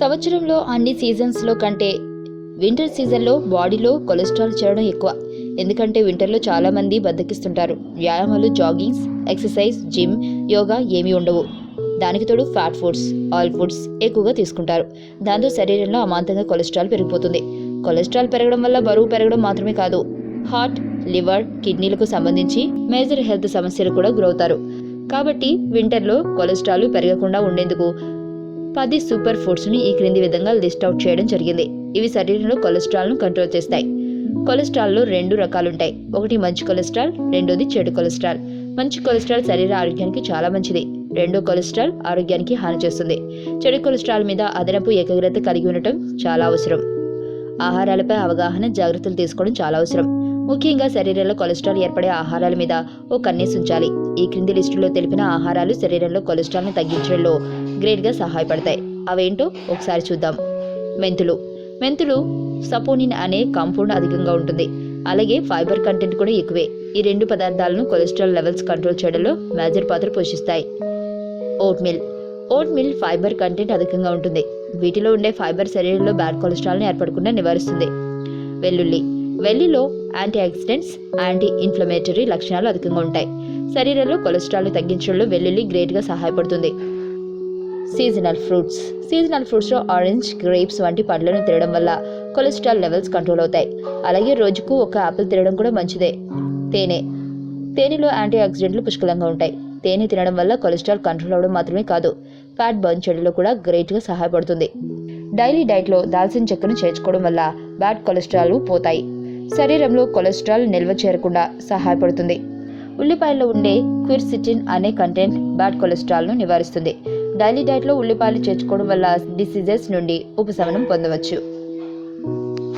సంవత్సరంలో అన్ని సీజన్స్లో కంటే వింటర్ సీజన్లో బాడీలో కొలెస్ట్రాల్ చేరడం ఎక్కువ. ఎందుకంటే వింటర్లో చాలామంది బద్దకిస్తుంటారు. వ్యాయామాలు జాగింగ్స్ ఎక్సర్సైజ్ జిమ్ యోగా ఏమీ ఉండవు. దానికి తోడు ఫ్యాట్ ఫుడ్స్ ఆయిల్ ఫుడ్స్ ఎక్కువగా తీసుకుంటారు. దాంతో శరీరంలో అమాంతంగా కొలెస్ట్రాల్ పెరిగిపోతుంది. కొలెస్ట్రాల్ పెరగడం వల్ల బరువు పెరగడం మాత్రమే కాదు హార్ట్ లివర్ కిడ్నీలకు సంబంధించి మేజర్ హెల్త్ సమస్యలు కూడా గురవుతారు. కాబట్టి వింటర్లో కొలెస్ట్రాల్ పెరగకుండా ఉండేందుకు పది సూపర్ ఫుడ్స్ని ఈ క్రింది విధంగా లిస్ట్ అవుట్ చేయడం జరిగింది. ఇవి శరీరంలో కొలెస్ట్రాల్ను కంట్రోల్ చేస్తాయి. కొలెస్ట్రాల్లో రెండు రకాలుంటాయి. ఒకటి మంచి కొలెస్ట్రాల్ రెండోది చెడు కొలెస్ట్రాల్. మంచి కొలెస్ట్రాల్ శరీర ఆరోగ్యానికి చాలా మంచిది. రెండో కొలెస్ట్రాల్ ఆరోగ్యానికి హాని చేస్తుంది. చెడు కొలెస్ట్రాల్ మీద అదనపు ఏకాగ్రత కలిగి ఉండటం చాలా అవసరం. ఆహారాలపై అవగాహన జాగ్రత్తలు తీసుకోవడం చాలా అవసరం. ముఖ్యంగా శరీరంలో కొలెస్ట్రాల్ ఏర్పడే ఆహారాల మీద ఓ కన్నేసి ఉంచాలి ఈ క్రింది లిస్టులో తెలిపిన ఆహారాలు శరీరంలో కొలెస్ట్రాల్ని తగ్గించడంలో గ్రేట్గా సహాయపడతాయి. అవేంటో ఒకసారి చూద్దాం. మెంతులు. మెంతులు సపోనిన్ అనే కాంపౌండ్ అధికంగా ఉంటుంది. అలాగే ఫైబర్ కంటెంట్ కూడా ఎక్కువే. ఈ రెండు పదార్థాలను కొలెస్ట్రాల్ లెవెల్స్ కంట్రోల్ చేయడంలో మేజర్ పాత్ర పోషిస్తాయి. Vote mill vote mill fibre content అధికంగా ఉంటుంది. వీటిలో ఉండే ఫైబర్ శరీరంలో బ్యాడ్ కొలెస్ట్రాల్ని ఏర్పడకుండా నివారిస్తుంది. వెల్లుల్లి. వెల్లిలో యాంటీ ఆక్సిడెంట్స్ యాంటీ ఇన్ఫ్లమేటరీ లక్షణాలు అధికంగా ఉంటాయి. శరీరంలో కొలెస్ట్రాల్ని తగ్గించడంలో వెల్లుల్లి గ్రేట్గా సహాయపడుతుంది. Seasonal fruits. సీజనల్ ఫ్రూట్స్లో ఆరెంజ్ గ్రేప్స్ వంటి పండ్లను తినడం వల్ల కొలెస్ట్రాల్ లెవెల్స్ కంట్రోల్ అవుతాయి. అలాగే రోజుకు ఒక యాపిల్ తినడం కూడా మంచిదే. తేనె. తేనెలో యాంటీ ఆక్సిడెంట్లు పుష్కలంగా ఉంటాయి. తేనె తినడం వల్ల కొలెస్ట్రాల్ కంట్రోల్ అవ్వడం మాత్రమే కాదు ఫ్యాట్ బర్న్ చేయడంలో కూడా గ్రేట్గా సహాయపడుతుంది. డైలీ డైట్లో దాల్చిన చెక్కను చేర్చుకోవడం వల్ల బ్యాడ్ కొలెస్ట్రాల్ పోతాయి. శరీరంలో కొలెస్ట్రాల్ నిల్వ చేరకుండా సహాయపడుతుంది. ఉల్లిపాయల్లో ఉండే క్విర్సిటిన్ అనే కంటెంట్ బ్యాడ్ కొలెస్ట్రాల్ను నివారిస్తుంది. డైలీ డైట్లో ఉల్లిపాయలు చేర్చుకోవడం వల్ల డిసీజెస్ నుండి ఉపశమనం పొందవచ్చు.